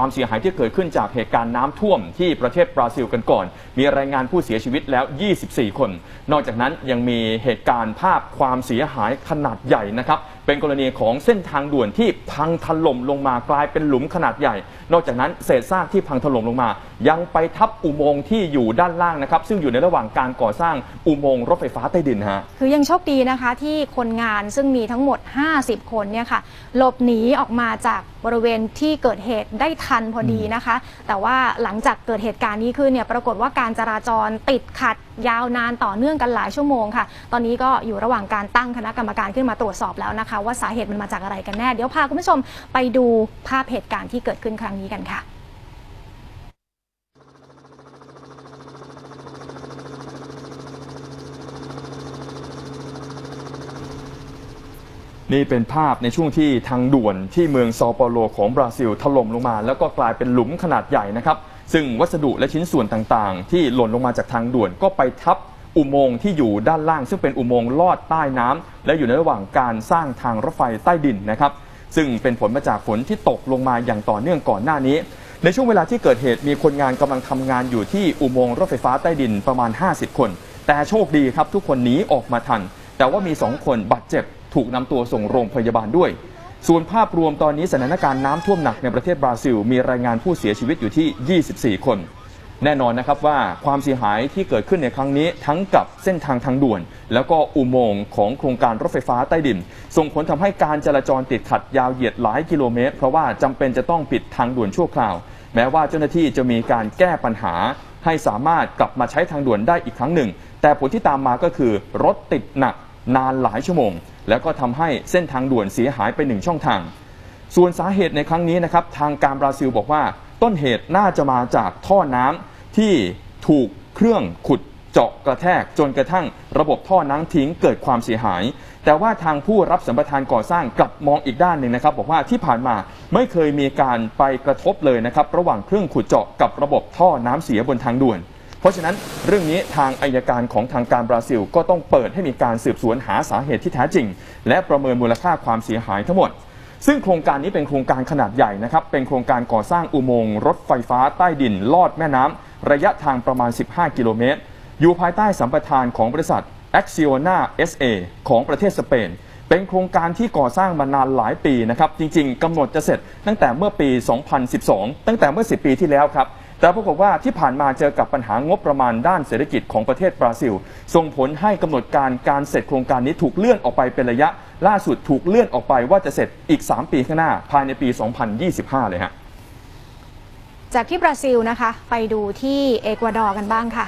ความเสียหายที่เกิดขึ้นจากเหตุการณ์น้ำท่วมที่ประเทศบราซิลกันก่อน มีรายงานผู้เสียชีวิตแล้ว 24 คน นอกจากนั้นยังมีเหตุการณ์ภาพความเสียหายขนาดใหญ่นะครับเป็นกรณีของเส้นทางด่วนที่พังถล่มลงมากลายเป็นหลุมขนาดใหญ่ นอกจากนั้นเศษซากที่พังถล่มลงมา ยังไปทับอุโมงค์ที่อยู่ด้านล่างนะครับ ซึ่งอยู่ในระหว่างการก่อสร้างอุโมงค์รถไฟฟ้าใต้ดินฮะคือยังโชคดีนะคะที่คนงานซึ่งมีทั้งหมด 50 คนเนี่ยค่ะหลบหนีออกมาจากบริเวณที่เกิดเหตุได้ทันพอดีนะคะ แต่ว่าหลังจากเกิดเหตุการณ์นี้ขึ้นเนี่ยปรากฏว่าการจราจรติดขัดยาวนานต่อเนื่องกันหลายชั่วโมงค่ะ ตอนนี้ก็อยู่ระหว่างการตั้งคณะกรรมการขึ้นมาตรวจสอบแล้วนะคะว่าสาเหตุมันมาจากอะไรกันแน่ เดี๋ยวพาคุณผู้ชมไปดูภาพเหตุการณ์ที่เกิดขึ้นครั้งนี้กันค่ะนี่เป็นภาพในช่วงที่ทางด่วนที่เมืองซาเปาโลของบราซิลถล่มลงมา แล้วก็กลายเป็นหลุมขนาดใหญ่นะครับ ซึ่งวัสดุและชิ้นส่วนต่างๆ ที่หล่นลงมาจากทางด่วนก็ไปทับ อุโมงค์ที่อยู่ด้านล่าง ซึ่งเป็นอุโมงค์ลอดใต้น้ำและอยู่ในระหว่างการสร้างทางรถไฟใต้ดินนะครับ ซึ่งเป็นผลมาจากฝนที่ตกลงมาอย่างต่อเนื่องก่อนหน้านี้ ในช่วงเวลาที่เกิดเหตุมีคนงานกำลังทำงานอยู่ที่อุโมงค์รถไฟฟ้าใต้ดินประมาณ 50 คน แต่โชคดีครับทุกคนหนีออกมาทัน แต่ว่ามี2คนบาดเจ็บถูกนำตัวส่งโรงพยาบาลด้วยส่วนภาพรวมตอนนี้สถานการณ์น้ำท่วมหนักในประเทศบราซิล มีรายงานผู้เสียชีวิตอยู่ที่ 24 คน แน่นอนนะครับว่าความเสียหายที่เกิดขึ้นในครั้งนี้ทั้งกับเส้นทางทางด่วน แล้วก็อุโมงค์ของโครงการรถไฟฟ้าใต้ดิน ส่งผลทำให้การจราจรติดขัดยาวเหยียดหลายกิโลเมตร เพราะว่าจำเป็นจะต้องปิดทางด่วนชั่วคราว แม้ว่าเจ้าหน้าที่จะมีการแก้ปัญหา ให้สามารถกลับมาใช้ทางด่วนได้อีกครั้งหนึ่ง แต่ผลที่ตามมาก็คือรถติดหนักนานหลายชั่วโมง แล้วก็ทำให้เส้นทางด่วนเสียหายไปหนึ่งช่องทาง ส่วนสาเหตุในครั้งนี้นะครับทางการบราซิลบอกว่าต้นเหตุน่าจะมาจากท่อน้ำ ที่ถูกเครื่องขุดเจาะกระแทกจนกระทั่งระบบท่อน้ำทิ้งเกิดความเสียหาย แต่ว่าทางผู้รับสัมปทานก่อสร้างกลับมองอีกด้านหนึ่งนะครับ บอกว่าที่ผ่านมาไม่เคยมีการไปกระทบเลยนะครับ ระหว่างเครื่องขุดเจาะกับระบบท่อน้ำเสียบนทางด่วน เพราะฉะนั้นเรื่องนี้ทางอายการของทางการบราซิล ก็ต้องเปิดให้มีการสืบสวนหาสาเหตุที่แท้จริง และประเมินมูลค่าความเสียหายทั้งหมดซึ่งโครงการนี้เป็นโครงการขนาดใหญ่นะครับ เป็นโครงการก่อสร้างอุโมงค์รถไฟฟ้าใต้ดินลอดแม่น้ำ ระยะทางประมาณ 15 กิโลเมตร อยู่ภายใต้สัมปทานของบริษัท Acciona SA ของประเทศสเปน เป็นโครงการที่ก่อสร้างมานานหลายปีนะครับ จริง ๆกำหนดจะเสร็จตั้งแต่เมื่อปี 2012 ตั้งแต่เมื่อ 10 ปีที่แล้วครับแต่ปรากฏว่าที่ผ่านมาเจอกับปัญหางบประมาณด้านเศรษฐกิจของประเทศบราซิล ส่งผลให้กำหนดการการเสร็จโครงการนี้ถูกเลื่อนออกไปเป็นระยะ ล่าสุดถูกเลื่อนออกไปว่าจะเสร็จอีก 3 ปีข้างหน้า ภายในปี 2025 เลยฮะ จากที่บราซิลนะคะ ไปดูที่เอกวาดอร์กันบ้างค่ะ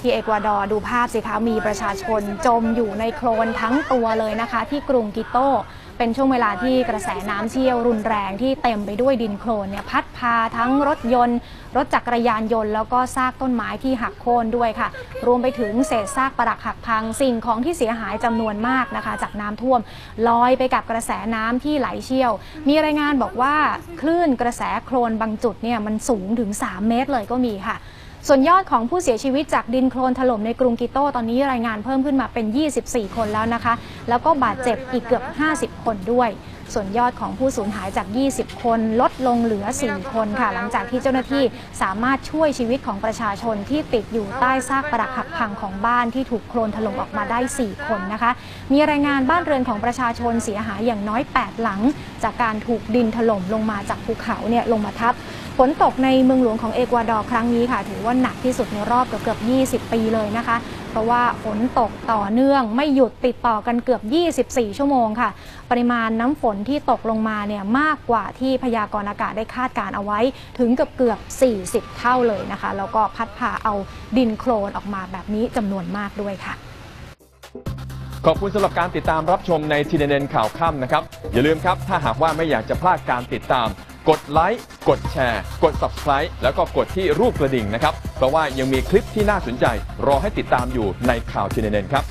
ที่เอกวาดอร์ดูภาพสิคะมีประชาชนจมอยู่ในโคลนทั้งตัวเลยนะคะ ที่กรุงกิโต เป็นช่วงเวลาที่กระแสน้ำเชี่ยวรุนแรงที่เต็มไปด้วยดินโคลนเนี่ยพัดพาทั้งรถยนต์ รถจักรยานยนต์ แล้วก็ซากต้นไม้ที่หักโค่นด้วยค่ะ รวมไปถึงเศษซากปรักหักพังสิ่งของที่เสียหายจำนวนมากนะคะ จากน้ำท่วมลอยไปกับกระแสน้ำที่ไหลเชี่ยว มีรายงานบอกว่าคลื่นกระแสโคลนบางจุดเนี่ยมันสูงถึง 3 เมตรเลยก็มีค่ะ ส่วนยอดของผู้เสียชีวิตจากดินโคลนถล่มในกรุงกิโตตอนนี้รายงานเพิ่มขึ้นมาเป็น 24 คนแล้วนะคะ แล้วก็บาดเจ็บอีกเกือบ 50 คนด้วย ส่วนยอดของผู้สูญหายจาก 20 คนลดลงเหลือ 4 คนค่ะ หลังจากที่เจ้าหน้าที่สามารถช่วยชีวิตของประชาชนที่ติดอยู่ใต้ซากปรักหักพังของบ้านที่ถูกโคลนถล่มออกมาได้ 4 คนนะคะ มีรายงานบ้านเรือนของประชาชนเสียหายอย่างน้อย 8 หลัง จากการถูกดินถล่มลงมาจากภูเขาเนี่ยลงมาทับฝนตกในเมืองหลวงของเอกวาดอร์ครั้งนี้ค่ะ ถือว่าหนักที่สุดในรอบเกือบ20 ปีเลยนะคะ เพราะว่าฝนตกต่อเนื่องไม่หยุดติดต่อกันเกือบ 24 ชั่วโมงค่ะ ปริมาณน้ำฝนที่ตกลงมาเนี่ยมากกว่าที่พยากรณ์อากาศได้คาดการเอาไว้ถึงเกือบเกือบ 40 เท่าเลยนะคะ แล้วก็พัดพาเอาดินโคลนออกมาแบบนี้จำนวนมากด้วยค่ะขอบคุณสำหรับการติดตามรับชมในทีเด็นข่าวค่ำนะครับ อย่าลืมครับ ถ้าหากว่าไม่อยากจะพลาดการติดตาม กดไลค์กดแชร์ กด Subscribe แล้วก็กดที่รูปกระดิ่งนะครับ เพราะว่ายังมีคลิปที่น่าสนใจ รอให้ติดตามอยู่ในข่าวเชนเนนครับ